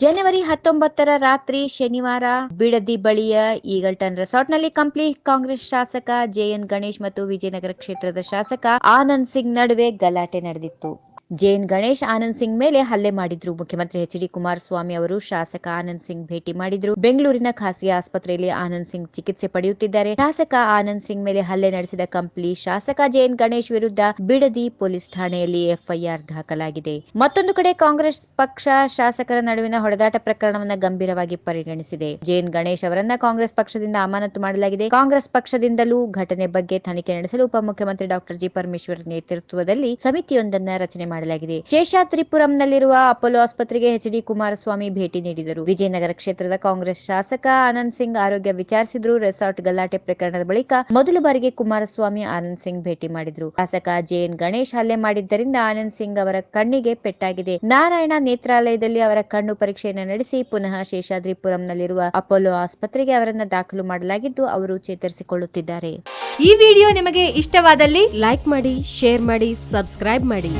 ಜನವರಿ ಹತ್ತೊಂಬತ್ತರ ರಾತ್ರಿ ಶನಿವಾರ ಬಿಡದಿ ಬಳಿಯ ಈಗಲ್ಟನ್ ರೆಸಾರ್ಟ್ನಲ್ಲಿ ಕಂಪ್ಲಿ ಕಾಂಗ್ರೆಸ್ ಶಾಸಕ ಜೆಎನ್ ಗಣೇಶ್ ಮತ್ತು ವಿಜಯನಗರ ಕ್ಷೇತ್ರದ ಶಾಸಕ ಆನಂದ್ ಸಿಂಗ್ ನಡುವೆ ಗಲಾಟೆ ನಡೆದಿತ್ತು. ಜೆಎನ್ ಗಣೇಶ್, ಆನಂದ್ ಸಿಂಗ್ ಮೇಲೆ ಹಲ್ಲೆ ಮಾಡಿದ್ರು. ಮುಖ್ಯಮಂತ್ರಿ ಎಚ್ ಡಿ ಕುಮಾರಸ್ವಾಮಿ ಅವರು ಶಾಸಕ ಆನಂದ್ ಸಿಂಗ್ ಭೇಟಿ ಮಾಡಿದ್ರು. ಬೆಂಗಳೂರಿನ ಖಾಸಗಿ ಆಸ್ಪತ್ರೆಯಲ್ಲಿ ಆನಂದ್ ಸಿಂಗ್ ಚಿಕಿತ್ಸೆ ಪಡೆಯುತ್ತಿದ್ದಾರೆ. ಶಾಸಕ ಆನಂದ್ ಸಿಂಗ್ ಮೇಲೆ ಹಲ್ಲೆ ನಡೆಸಿದ ಕಂಪ್ಲಿ ಶಾಸಕ ಜೇನ್ ಗಣೇಶ್ ವಿರುದ್ಧ ಬಿಡದಿ ಪೊಲೀಸ್ ಠಾಣೆಯಲ್ಲಿ ಎಫ್ಐಆರ್ ದಾಖಲಾಗಿದೆ. ಮತ್ತೊಂದು ಕಡೆ ಕಾಂಗ್ರೆಸ್ ಪಕ್ಷ ಶಾಸಕರ ನಡುವಿನ ಹೊಡೆದಾಟ ಪ್ರಕರಣವನ್ನು ಗಂಭೀರವಾಗಿ ಪರಿಗಣಿಸಿದೆ. ಜೇನ್ ಗಣೇಶ್ ಅವರನ್ನ ಕಾಂಗ್ರೆಸ್ ಪಕ್ಷದಿಂದ ಅಮಾನತು ಮಾಡಲಾಗಿದೆ. ಕಾಂಗ್ರೆಸ್ ಪಕ್ಷದಿಂದಲೂ ಘಟನೆ ಬಗ್ಗೆ ತನಿಖೆ ನಡೆಸಲು ಉಪಮುಖ್ಯಮಂತ್ರಿ ಡಾಕ್ಟರ್ ಜಿ ಪರಮೇಶ್ವರ್ ನೇತೃತ್ವದಲ್ಲಿ ಸಮಿತಿಯೊಂದನ್ನು ರಚನೆ ಮಾಡಲಾಗಿದೆ. ಶೇಷಾತ್ರಿಪುರಂನಲ್ಲಿರುವ ಅಪೋಲೋ ಆಸ್ಪತ್ರೆಗೆ ಎಚ್ ಡಿ ಕುಮಾರಸ್ವಾಮಿ ಭೇಟಿ ನೀಡಿದರು. ವಿಜಯನಗರ ಕ್ಷೇತ್ರದ ಕಾಂಗ್ರೆಸ್ ಶಾಸಕ ಆನಂದ್ ಸಿಂಗ್ ಆರೋಗ್ಯ ವಿಚಾರಿಸಿದ್ರು. ರೆಸಾರ್ಟ್ ಗಲಾಟೆ ಪ್ರಕರಣದ ಬಳಿಕ ಮೊದಲ ಬಾರಿಗೆ ಕುಮಾರಸ್ವಾಮಿ ಆನಂದ್ ಸಿಂಗ್ ಭೇಟಿ ಮಾಡಿದ್ರು. ಶಾಸಕ ಜೆಎನ್ ಗಣೇಶ್ ಹಲ್ಲೆ ಮಾಡಿದ್ದರಿಂದ ಆನಂದ್ ಸಿಂಗ್ ಅವರ ಕಣ್ಣಿಗೆ ಪೆಟ್ಟಾಗಿದೆ. ನಾರಾಯಣ ನೇತ್ರಾಲಯದಲ್ಲಿ ಅವರ ಕಣ್ಣು ಪರೀಕ್ಷೆಯನ್ನು ನಡೆಸಿ ಪುನಃ ಶೇಷಾದ್ರಿಪುರಂನಲ್ಲಿರುವ ಅಪೋಲೋ ಆಸ್ಪತ್ರೆಗೆ ಅವರನ್ನು ದಾಖಲು ಮಾಡಲಾಗಿದ್ದು, ಅವರು ಚೇತರಿಸಿಕೊಳ್ಳುತ್ತಿದ್ದಾರೆ. ಈ ವಿಡಿಯೋ ನಿಮಗೆ ಇಷ್ಟವಾದಲ್ಲಿ ಲೈಕ್ ಮಾಡಿ, ಶೇರ್ ಮಾಡಿ, ಸಬ್ಸ್ಕ್ರೈಬ್ ಮಾಡಿ.